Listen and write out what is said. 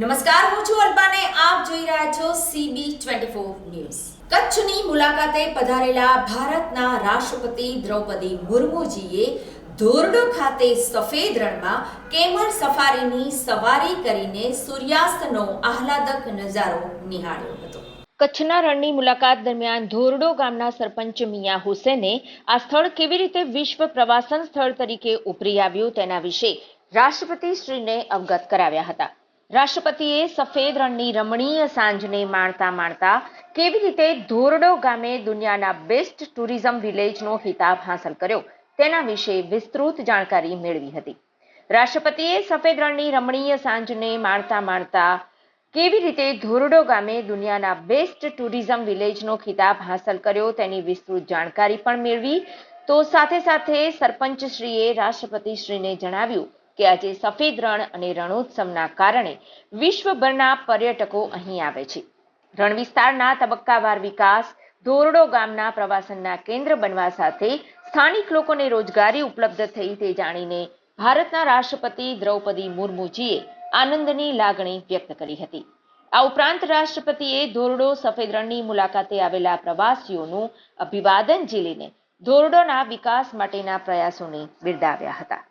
નમસ્કાર, હું છું અલ્પાને. આપ જોઈ રહ્યા છો સીબી ટ્વેન્ટી ફોર ન્યૂઝ. કચ્છની મુલાકાતે પધારેલા ભારતના રાષ્ટ્રપતિ દ્રૌપદી મુર્મુજીએ ધોરડો ખાતે સફેદ રણમાં કેમર સફારીની સવારી કરીને સૂર્યાસ્તનો આહલાદક નજારો નિહાળ્યો હતો. કચ્છના રણની મુલાકાત દરમિયાન ધોરડો ગામના સરપંચ મિયા હુસેને આ સ્થળ કેવી રીતે વિશ્વ પ્રવાસન સ્થળ તરીકે ઉભરી આવ્યું તેના વિશે રાષ્ટ્રપતિ શ્રીને અવગત કરાવ્યા હતા. રાષ્ટ્રપતિએ સફેદ રણની રમણીય સાંજને માણતા માણતા કેવી રીતે ધોરડો ગામે દુનિયાના બેસ્ટ ટુરિઝમ વિલેજનો ખિતાબ હાંસલ કર્યો તેના વિશે વિસ્તૃત જાણકારી મેળવી હતી. રાષ્ટ્રપતિએ સફેદ રણની રમણીય સાંજને માણતા માણતા કેવી રીતે ધોરડો ગામે દુનિયાના બેસ્ટ ટુરિઝમ વિલેજનો ખિતાબ હાંસલ કર્યો તેની વિસ્તૃત જાણકારી પણ મેળવી તો સાથે સાથે સરપંચશ્રીએ રાષ્ટ્રપતિશ્રીને જણાવ્યું કે આજે સફેદ રણ અને રણોત્સવના કારણે વિશ્વભરના પર્યટકો અહીં આવે છે. રણ વિસ્તારના તબક્કાવાર વિકાસ ધોરડો ગામના પ્રવાસનના કેન્દ્ર બનવા સાથે સ્થાનિક લોકોને રોજગારી ઉપલબ્ધ થઈ તે જાણીને ભારતના રાષ્ટ્રપતિ દ્રૌપદી મુર્મુજીએ આનંદની લાગણી વ્યક્ત કરી હતી. આ ઉપરાંત રાષ્ટ્રપતિએ ધોરડો સફેદ રણની મુલાકાતે આવેલા પ્રવાસીઓનું અભિવાદન ઝીલીને ધોરડોના વિકાસ માટેના પ્રયાસોને બિરદાવ્યા હતા.